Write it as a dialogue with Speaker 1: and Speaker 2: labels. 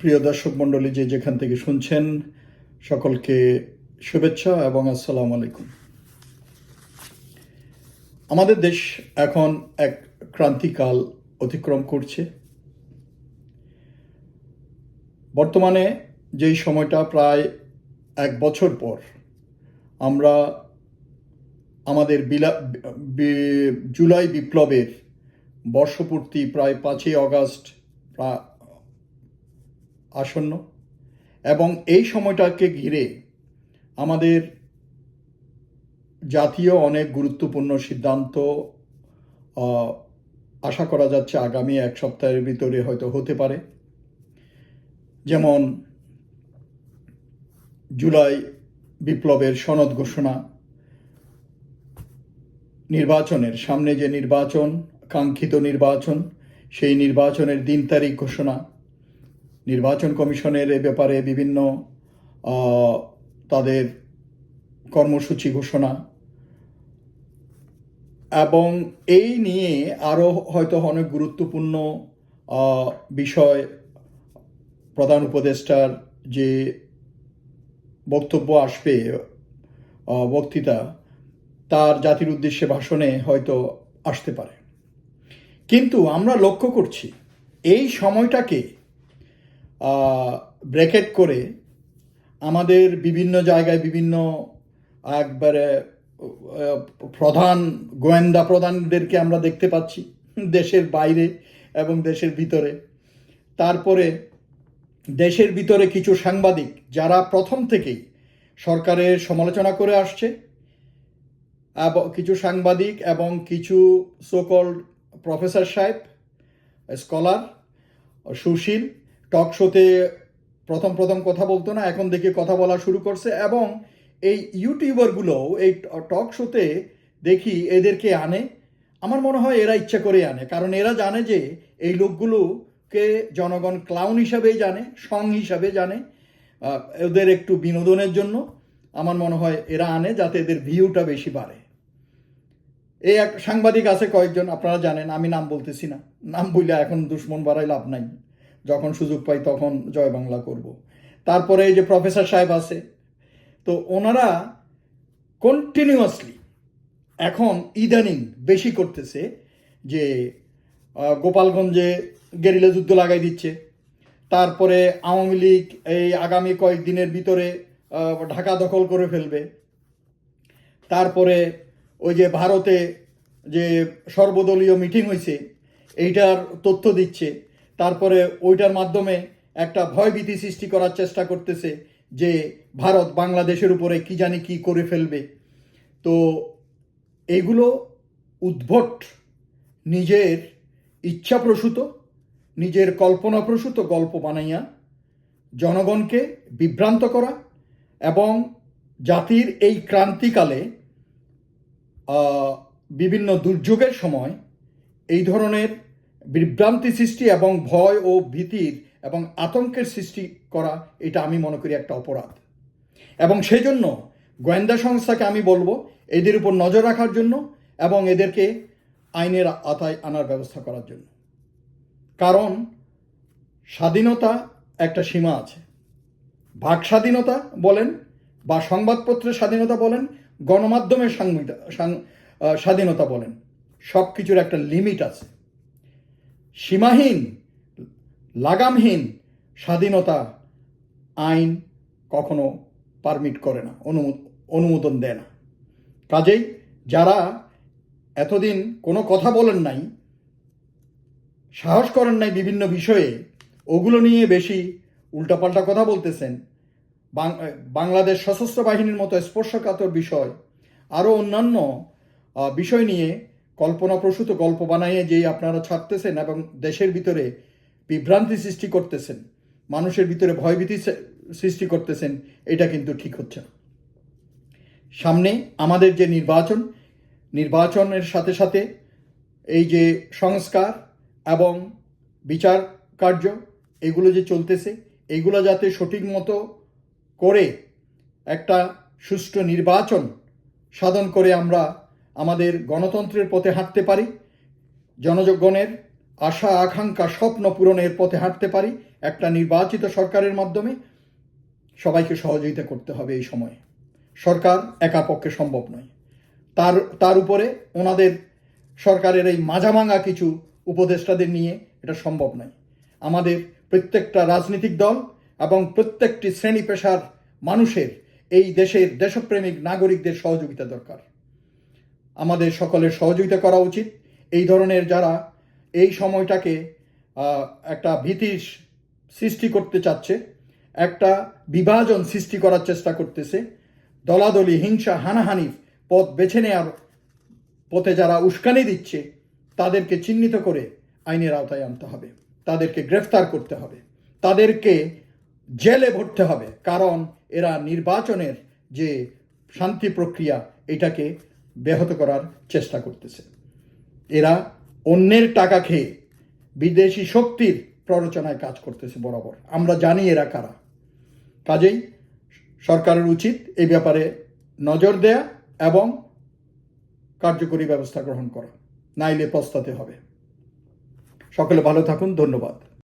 Speaker 1: প্রিয় দর্শক মণ্ডলী, যে যেখান থেকে শুনছেন, সকলকে শুভেচ্ছা এবং আসসালামু আলাইকুম। আমাদের দেশ এখন এক ক্রান্তিকাল অতিক্রম করছে। বর্তমানে যেই সময়টা প্রায় এক বছর পর, আমরা আমাদের জুলাই বিপ্লবের বর্ষপূর্তি প্রায় পাঁচই অগাস্ট আসন্ন এবং এই সময়টাকে ঘিরে আমাদের জাতীয় অনেক গুরুত্বপূর্ণ সিদ্ধান্ত আশা করা যাচ্ছে আগামী এক সপ্তাহের ভিতরে হয়তো হতে পারে। যেমন জুলাই বিপ্লবের সনদ ঘোষণা, নির্বাচনের সামনে যে নির্বাচন, কাঙ্ক্ষিত নির্বাচন, সেই নির্বাচনের দিন তারিখ ঘোষণা নির্বাচন কমিশনের এ ব্যাপারে বিভিন্ন তাদের কর্মসূচি ঘোষণা। এবং এই নিয়ে আরও হয়তো অনেক গুরুত্বপূর্ণ বিষয় প্রধান উপদেষ্টার যে বক্তব্য আসবে বক্তৃতা, তার জাতির উদ্দেশ্যে ভাষণে হয়তো আসতে পারে। কিন্তু আমরা লক্ষ্য করছি, এই সময়টাকে ব্রেকেট করে আমাদের বিভিন্ন জায়গায় বিভিন্ন, একবারে প্রধান গোয়েন্দা প্রধানদেরকে আমরা দেখতে পাচ্ছি দেশের বাইরে এবং দেশের ভিতরে। তারপরে দেশের ভিতরে কিছু সাংবাদিক যারা প্রথম থেকেই সরকারের সমালোচনা করে আসছে এবং কিছু সাংবাদিক এবং কিছু সোকল প্রফেসর সাহেব স্কলার সুশীল টক শোতে প্রথম প্রথম কথা বলতো না, এখন দেখে কথা বলা শুরু করছে এবং এই ইউটিউবারগুলো এই টক শোতে দেখি এদেরকে আনে। আমার মনে হয় এরা ইচ্ছা করে আনে, কারণ এরা জানে যে এই লোকগুলোকে জনগণ ক্লাউন হিসাবেই জানে সং হিসাবে জানে এদের একটু বিনোদনের জন্য। আমার মনে হয় এরা আনে যাতে এদের ভিউটা বেশি বাড়ে। এই এক সাংবাদিক আছে কয়েকজন, আপনারা জানেন, আমি নাম বলতেছি না। নাম বললে এখন দুশ্মন বাড়াই লাভ নাই। যখন সুযোগ পাই তখন জয় বাংলা করব। তারপরে এই যে প্রফেসর সাহেব আছে, তো ওনারা কন্টিনিউয়াসলি এখন ইদানিং বেশি করতেছে যে গোপালগঞ্জে গেরিলা যুদ্ধ লাগাই দিচ্ছে, তারপরে আওয়ামী লীগ এই আগামী কয়েকদিনের ভিতরে ঢাকা দখল করে ফেলবে, তারপরে ওই যে ভারতে যে সর্বদলীয় মিটিং হয়েছে এইটার তথ্য দিচ্ছে তারপরে ওইটার মাধ্যমে একটা ভয়ভীতি সৃষ্টি করার চেষ্টা করতেছে যে ভারত বাংলাদেশের উপরে কি জানি কি করে ফেলবে। তো এগুলো উদ্ভট, নিজের ইচ্ছাপ্রসূত, নিজের কল্পনাপ্রসূত গল্প বানাইয়া জনগণকে বিভ্রান্ত করা এবং জাতির এই ক্রান্তিকালে বিভিন্ন দুর্যোগের সময় এই ধরনের বিভ্রান্তি সৃষ্টি এবং ভয় ও ভীতির এবং আতঙ্কের সৃষ্টি করা, এটা আমি মনে করি একটা অপরাধ। এবং সেই জন্য গোয়েন্দা সংস্থাকে আমি বলব, এদের উপর নজর রাখার জন্য এবং এদেরকে আইনের আতায় আনার ব্যবস্থা করার জন্য। কারণ স্বাধীনতা একটা সীমা আছে। ভাগ স্বাধীনতা বলেন বা সংবাদপত্রের স্বাধীনতা বলেন, গণমাধ্যমের স্বাধীনতা বলেন সব কিছুর একটা লিমিট আছে। সীমাহীন, লাগামহীন স্বাধীনতা আইন কখনো পারমিট করে না অনুমো- অনুমোদন দেয় না। কাজেই যারা এতদিন কোনো কথা বলেন নাই, সাহস করেন নাই বিভিন্ন বিষয়ে, ওগুলো নিয়ে বেশি উল্টাপাল্টা কথা বলতেছেন। বাংলাদেশ সশস্ত্র বাহিনীর মতো স্পর্শকাতর বিষয় আরও অন্যান্য বিষয় নিয়ে কল্পনাপ্রসূত গল্প বানাইয়ে যেই আপনারা ছাড়তেছেন এবং দেশের ভিতরে বিভ্রান্তি সৃষ্টি করতেছেন, মানুষের ভিতরে ভয়ভীতি সৃষ্টি করতেছেন, এটা কিন্তু ঠিক হচ্ছে না। সামনে আমাদের যে নির্বাচন, নির্বাচনের সাথে সাথে এই যে সংস্কার এবং বিচার কার্য, এগুলো যে চলতেছে, এগুলো যাতে সঠিক মতো করে একটা সুষ্ঠু নির্বাচন সাধন করে আমরা আমাদের গণতন্ত্রের পথে হাঁটতে পারি, জনগণের আশা, আকাঙ্ক্ষা, স্বপ্ন পূরণের পথে হাঁটতে পারি, একটা নির্বাচিত সরকারের মাধ্যমে সবাইকে সহযোগিতা করতে হবে এই সময়ে। সরকার একা পক্ষে সম্ভব নয়। তার তার উপরে ওনাদের সরকারের এই মাঝামাঙা কিছু উপদেষ্টাদের নিয়ে এটা সম্ভব নয়। আমাদের প্রত্যেকটা রাজনৈতিক দল এবং প্রত্যেকটি শ্রেণি পেশার মানুষের এই দেশের দেশপ্রেমিক নাগরিকদের সহযোগিতা দরকার। আমাদের সকলের সহযোগিতা করা উচিত। এই ধরনের যারা এই সময়টাকে একটা ভীতির সৃষ্টি করতে চাচ্ছে, একটা বিভাজন সৃষ্টি করার চেষ্টা করতেছে, দলাদলি, হিংসা, হানাহানি পথ বেছে নেওয়ার পথে যারা উস্কানি দিচ্ছে, তাদেরকে চিহ্নিত করে আইনের আওতায় আনতে হবে। তাদেরকে গ্রেফতার করতে হবে। তাদেরকে জেলে ভরতে হবে। কারণ এরা নির্বাচনের যে শান্তি প্রক্রিয়া, এটাকে ব্যাহত করার চেষ্টা করতেছে। এরা অন্যের টাকা খেয়ে বিদেশি শক্তির প্ররোচনায় কাজ করতেছে বরাবর। আমরা জানি এরা কারা। কাজেই সরকারের উচিত এই ব্যাপারে নজর দেয়া এবং কার্যকরী ব্যবস্থা গ্রহণ করা। নাইলে পস্তাতে হবে। সকলে ভালো থাকুন, ধন্যবাদ।